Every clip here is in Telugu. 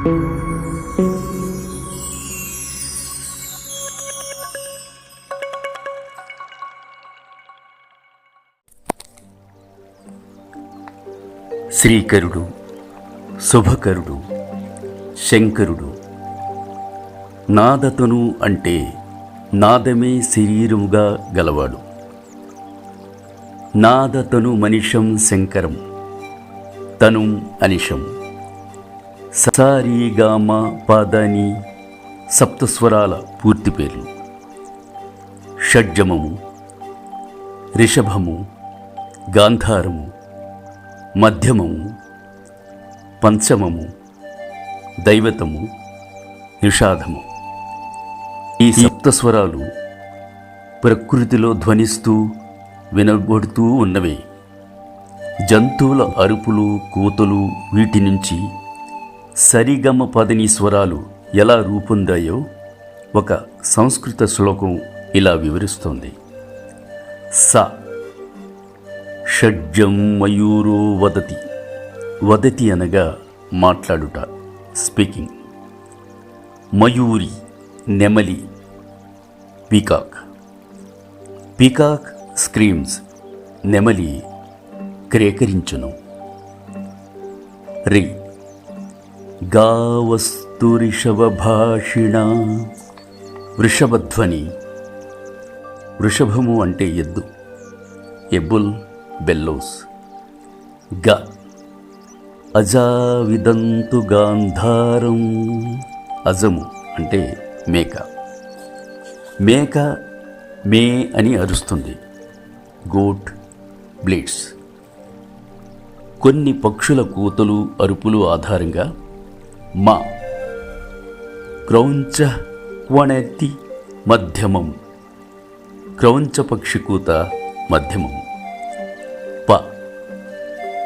శ్రీకరుడు శుభకరుడు శంకరుడు. నాదతను అంటే నాదమే శరీరముగా గలవాడు. నాదతను మనిషం శంకరం తను అనిషం. సారీగామ పాదాని సప్తస్వరాల పూర్తి పేర్లు. షడ్జమము రిషభము గాంధారము మధ్యమము పంచమము దైవతము నిషాధము. ఈ సప్తస్వరాలు ప్రకృతిలో ధ్వనిస్తూ వినబడుతూ ఉన్నవే. జంతువుల అరుపులు కూతలు వీటి నుంచి సరిగమ పదని స్వరాలు ఎలా రూపొందాయో ఒక సంస్కృత శ్లోకం ఇలా వివరిస్తోంది. స. షడ్జం మయూరో వదతి. వదతి అనగా మాట్లాడుట స్పీకింగ్. మయూరి నెమలి. పీకాక్. పీకాక్ స్క్రీమ్స్ నెమలి క్రేకరించును. రీ. గావస్తు రిషభభాషిణ వృషభధ్వని. వృషభము అంటే ఎద్దు. A bull bellows. గ. అజావిదంతు గాంధారం. అజము అంటే మేక. మేక మే అని అరుస్తుంది. Goat bleats. కొన్ని పక్షుల కూతలు అరుపులు ఆధారంగా మా. క్రౌంచ క్వణెత్తి మధ్యమం. క్రౌంచ పక్షి కూత మధ్యమం. ప.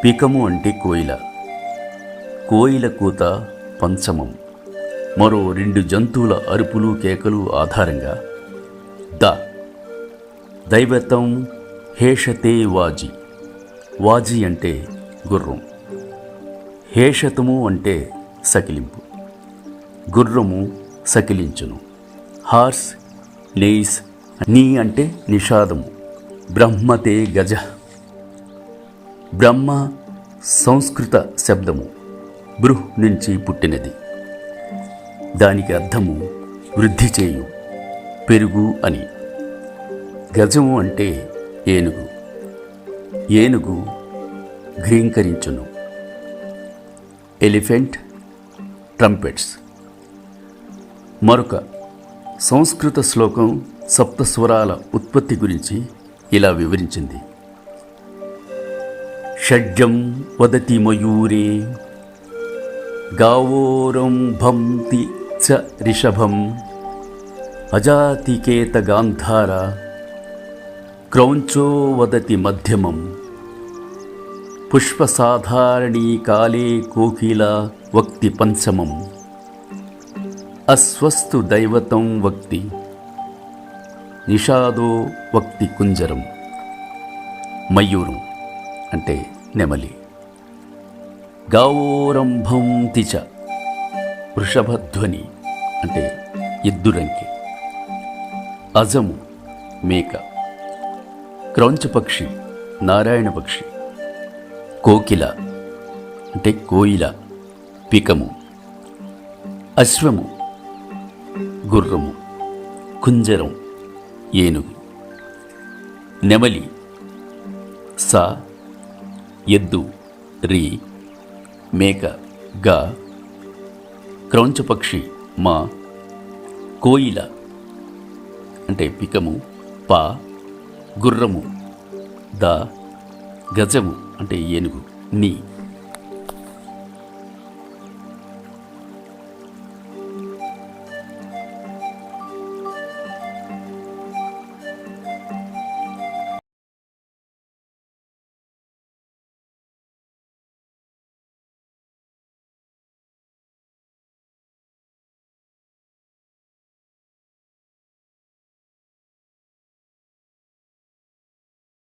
పికము అంటే కోయిల. కోయిల కూత పంచమం. మరో రెండు జంతువుల అరుపులు కేకలు ఆధారంగా ద. దైవతం హేషతే వాజి. వాజి అంటే గుర్రం. హేషతము అంటే సకిలింపు. గుర్రము సకిలించును. హార్స్ నేయిస్ నీ అంటే నిషాదము. బ్రహ్మతే గజ. బ్రహ్మ సంస్కృత శబ్దము. బృహ్ నుంచి పుట్టినది. దానికి అర్థము వృద్ధి చేయు పెరుగు అని. గజము అంటే ఏనుగు. ఏనుగు ఘ్రీంకరించును ఎలిఫెంట్ ట్రంపెట్స్ మరొక సంస్కృత శ్లోకం సప్తస్వరాల ఉత్పత్తి గురించి ఇలా వివరించింది. షడ్జం వదతి మయూరే గావోరంభంతి చ రిషభం అజాతికేత గాంధార క్రౌంచో వదతి మధ్యమం పుష్పసాధారణీ కాలే కోకిల వక్తి పంచమం. అస్వస్తు దైవతం వక్తి నిషాదో వక్తి కుంజరం. మయూరం అంటే నెమలి. గావోరంభం తిచ వృషభధ్వని అంటే ఎద్దురంకి అజము మేక క్రౌంచపక్షి నారాయణ పక్షి. కోకిల అంటే కోయిల. పికము అశ్వము గుర్రము కుంజరం ఏనుగు నెమలి సా ఎద్దు రి మేక గా క్రౌంచపక్షి మా కోయిల అంటే పికము పా గుర్రము ద గజము అంటే ఏనుగు నీ.